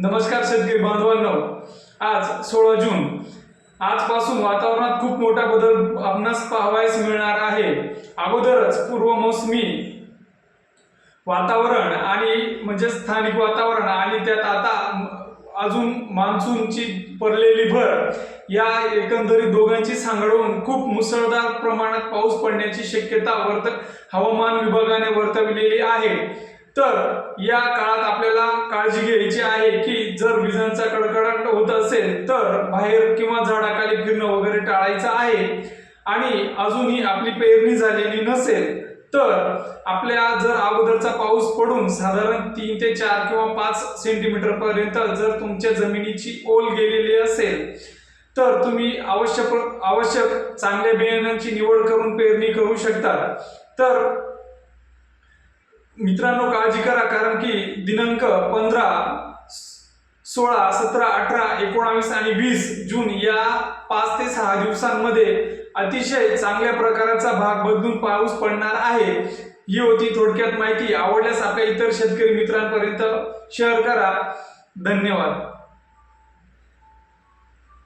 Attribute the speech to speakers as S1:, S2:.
S1: नमस्कार शेतकरी बांधवांनो. आज सोळा जून. आजपासून वातावरणात खूप मोठा बदल आपणास पाहावयास मिळणार आहे. अगोदरच पूर्व मोसमी वातावरण आणि म्हणजे स्थानिक वातावरण आणि त्यात आता अजून मान्सूनची पडलेली भर या एकंदरीत दोघांची सांगडवून खूप मुसळधार प्रमाणात पाऊस पडण्याची शक्यता वर्त हवामान विभागाने वर्तविलेली आहे. तर या काळात आपल्याला काळजी घ्यायची आहे की जर विजांचा कडकडाट होत असेल तर बाहेर किंवा झाडाखाली फिरणं वगैरे टाळायचं आहे आणि अजूनही आपली पेरणी झालेली नसेल तर आपल्या जर अगोदरचा पाऊस पडून साधारण तीन ते चार किंवा पाच सेंटीमीटर पर्यंत जर तुमच्या जमिनीची ओल गेलेली असेल तर तुम्ही आवश्यक आवश्यक चांगल्या बियाण्यांची निवड करून पेरणी करू शकता. तर मित्रांनो काळजी करा कारण की दिनांक पंधरा सोळा सतरा अठरा एकोणावीस आणि वीस जून या पाच ते सहा दिवसांमध्ये अतिशय चांगल्या प्रकारचा भाग बदलून पाऊस पडणार आहे. ही होती थोडक्यात माहिती. आवडल्यास आपल्या इतर शेतकरी मित्रांपर्यंत शेअर करा. धन्यवाद.